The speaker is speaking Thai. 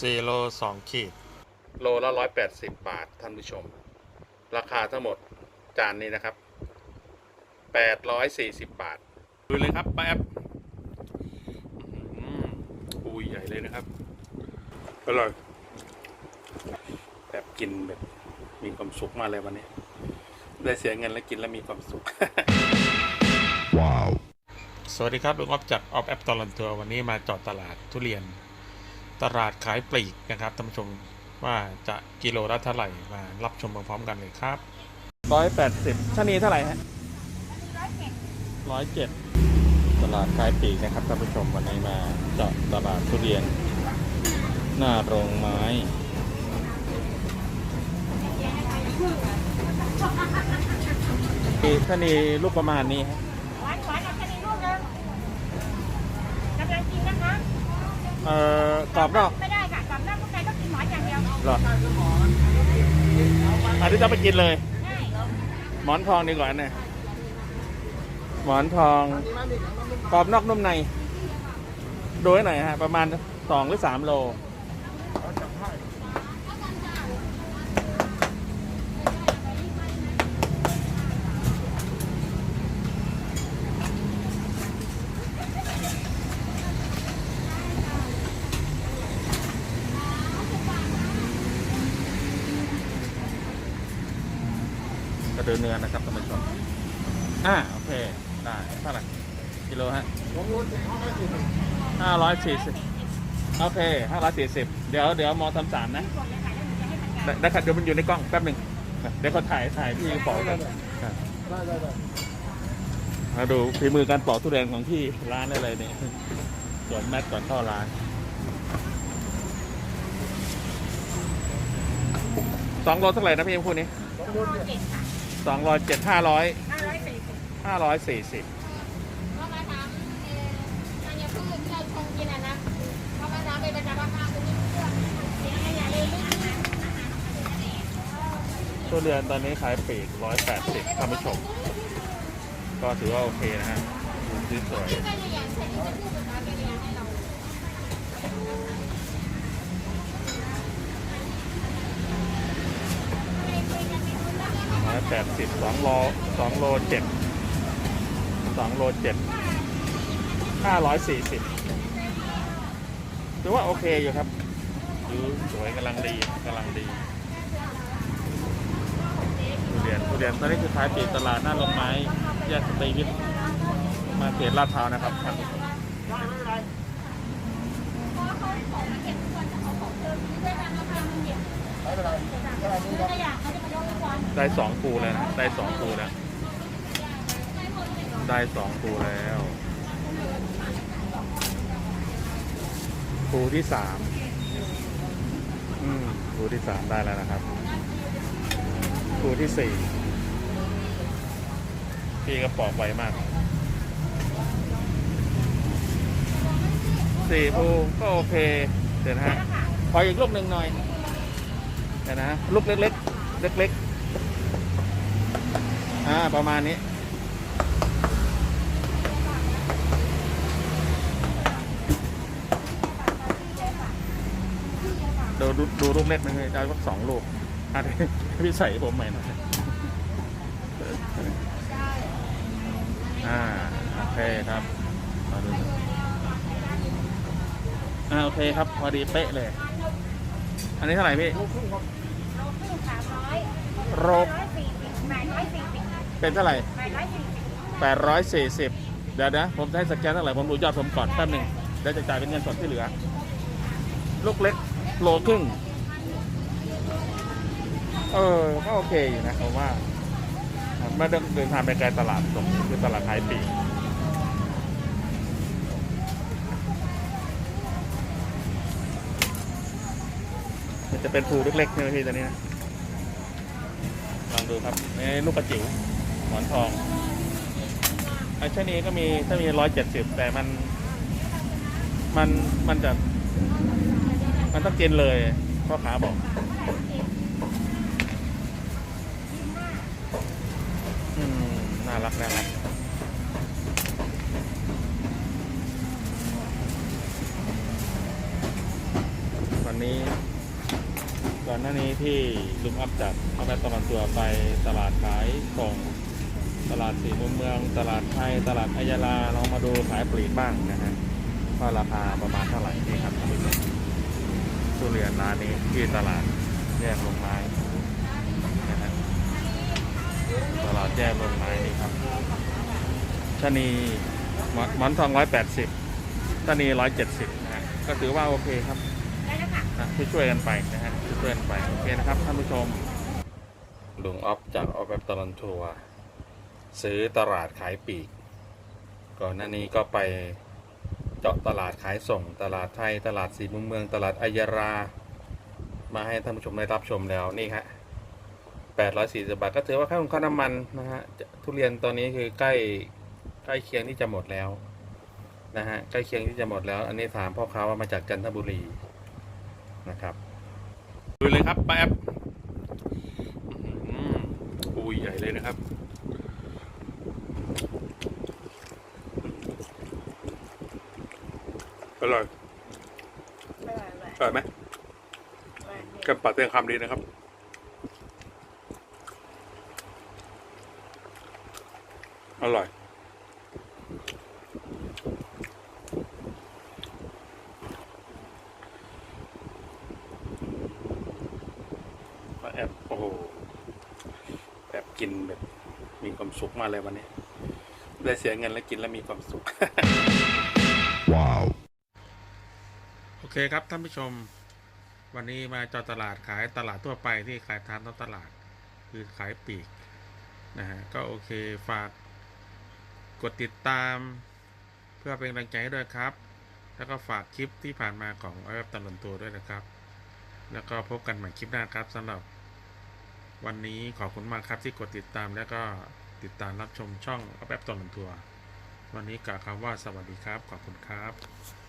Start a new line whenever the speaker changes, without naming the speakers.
สี่โลสองขีด โลละร้อยแปดสิบบาทท่านผู้ชม ราคาทั้งหมดจานนี้นะครับแปดร้อยสี่สิบบาทดูเลยครับป้าแอปอื้อหือปูใหญ่เลยนะครับ อร่อย แบบกินแบบมีความสุขมากเลยวันนี้ ได้เสียเงินแล้วกินแล้วมีความสุข
ว้าว
สวัสดีครับลุงอ๊อฟจากออฟแอปตลอนทัวร์วันนี้มาจอดตลาดทุเรียน ตลาดขายปลีกนะครับท่านผู้ชมว่าจะกิโลละเท่าไหร่มารับชมพร้อมๆกันเลยครับร้อยแปดสิบชะนีเท่าไหร่ฮะร้อยเจ็ดตลาดขายปลีกนะครับท่านผู้ชมวันนี้มาเจาะตลาดทุเรียน หน้าโรงไม้ ชะนีลูกประมาณนี้ฮะ
หวานหวานเอาแค่นี้ลูกนึงกำลังกินนะคะ
เอ่อกรอบนอก
ไม่ได้ค่ะกรอบนอกพวกใครต้องกินหมอนอย่างเดียว
เหรออันนี้จะไปกินเลย
ใช่
หมอนทองดีกว่าเนี่ยหมอนทองกรอบนอกนุ่มในดูให้หน่อยฮะ ประมาณสองหรือสามโล ก็ดูเนื้อนะครับท่านผู้ชมอ่าโอเคได้เท่าไหร่กิโลฮะห้าร้อยสี่สิบโอเคห้าร้อยสี่สิบเดี๋ยวเดี๋ยวมอทำสามนะ
กดเลยค่ะแล้วหนูจะให้มันกั
ได้ได้ครับเดี๋ยวมันอยู่ในกล้องแป๊บหนึ่งเดี๋ยวเขาถ่ายถ่ายพี่ปอกกันมาดูฝีมือการปอกทุเรียนของที่ร้านได้เลยเนี่ยสวนแมทก่อนเข้าร้านสองโลเท่าไหร่นะพี่เอ็มพูดนี้
ต้องรุ่นเจ็
ดค
สองร้อยเจ็ดห้าร้อย
ห้าร้อยสี่สิบ
ห้าร้อยสี่สิบ
เพราะมาทำเอ่อธัญพืชที่เราชงกินอะนะเพราะมาทำเป็นประจำราคาคุณนี่เพื่อนเสียงอย่าเลยลูกนะ
ทุเรียนตอนนี้ขายปลีกร้อยแปดสิบท่านผู้ชม ก็ถือว่าโอเคนะฮะดูสวย
ก็จะอยางเช่นที่จะพูดภาษาเกาหลีให้เรา
ร้อย แปดสิบสองโลสองโลเจ็ดสองโลเจ็ดห้าร้อยสี่สิบถือว่าโอเคอยู่ครับดูสวยกำลังดีกำลังดีทุเรียนทุเรียนตอนนี้คือขายปีตลาดหน้าโรงไม้แยกสตรีวิทย์มาเขตลาดพร้าวนะครับท่านผู้ชม
เพราะเขาของมาเก็บทุกคนจะเอาของเดิมด้วยกันราคามันเก็บ
ไม่เป็นไร
ได้สองปูแล้วนะได้สองปูแล้ว ได้สองปูแล้วปูที่สามอืมปูที่สามได้แล้วนะครับปูที่สี่พี่ก็ปอกไวมากสี่ปูก็โอเคเดี๋ยวนะฮะขออีกลูกหนึ่งหน่อยเดี๋ยวนะลูกเล็กๆเล็กๆ อ่าประมาณนี้ดูดูดูลูกเล็กนะเฮ้ยได้สักสองลูกอะเดี๋ยวพี่ใส่ให้ผมใหม่หน่อยอ่าโอเคครับมาดูอ่าโอเคครับพอดีเป๊ะเลย อันนี้เท่าไหร่พี่
ลูกครึ่งครับ
โลครึ่งสามร้อย
โร เป็นเท่าไหร่
แปดร้อยสี่สิบ
เดี๋ยวนะ ผมจะให้สแกนเท่าไหร่ ผมดูยอดผมก่อนแป๊บหนึ่งเดี๋ยวจะจ่ายเป็นเงินสดที่เหลือ ลูกเล็กโลครึ่ง เออ ก็โอเคอยู่นะผมว่าไม่ต้องเดินทางไปไกลตลาดตรงนี้คือตลาดท้ายปีกมันจะเป็นภูเล็กๆใช่ไหมพี่ตัวนี้นะ ลองดูครับนี่ลูกกระจิ๋ว หมอนทองไอ้ชนีก็มีถ้ามีร้อยเจ็ดสิบแต่มัน มันมันจะ มันต้องกินเลยพ่อขาบอกอืมน่ารักน่ารักวันนี้ก่อนหน้านี้ที่ลุงอัพจัดเอาแบบตลาดตัวไปตลาดขายส่ง ตลาดสี่มุมเมือง ตลาดไทย ตลาดอัยาลาเรามาดูขายปลีกบ้างนะฮะว่าราคาประมาณเท่าไหร่นี่ครับท่านผู้ชมทุเรียนร้านนี้ที่ตลาดแยกลงไม้นะฮะตลาดแยกลงไม้นี่ครับชะนีหมอนหมอนทองร้อยแปดสิบชะนีร้อยเจ็ดสิบนะฮะก็ถือว่าโอเคครับ
ได้แล้วค่ะ
นะช่วยกันไปนะฮะช่วยกันไปโอเคนะครับท่านผู้ชมลุงออฟจากออฟแบบตลอนทัวร์ ซื้อตลาดขายปีก ก่อนหน้านี้ก็ไปเจาะตลาดขายส่ง ตลาดไทย ตลาดสีมุมเมือง ตลาดอัยารา มาให้ท่านผู้ชมได้รับชมแล้วนี่ฮะ840บาทก็ถือว่าค่าของค่าน้ำมันนะฮะทุเรียนตอนนี้คือใกล้ใกล้เคียงที่จะหมดแล้วนะฮะใกล้เคียงที่จะหมดแล้ว อันนี้ถามพ่อค้าว่ามาจากจันทบุรีนะครับดูเลยครับแปอื้อหืออุ้ยใหญ่เลยนะครับ
ร่อยอร่อยไหมกันปัดเตียงคำดีนะครับ อร่อย
ป้าแอปโอ้โหแบบกินแบบมีความสุขมากเลยวันนี้ ได้เสียเงินแล้วกินแล้วมีความสุข
Wow.
โอเคครับท่านผู้ชมวันนี้มาจอตลาดขายตลาดทั่วไปที่ขายทานตตลาด คือขายปีกนะฮะก็โอเคฝากกดติดตาม เพื่อเป็นกำลังใจให้ด้วยครับ แล้วก็ฝากคลิปที่ผ่านมาของไอแอปตลอนตัวด้วยนะครับ แล้วก็พบกันใหม่คลิปหน้าครับสำหรับ วันนี้ขอบคุณมากครับที่กดติดตามแล้วก็ติดตามรับชมช่องแอปตลอนตัว วันนี้กล่าวคำว่าสวัสดีครับขอบคุณครับ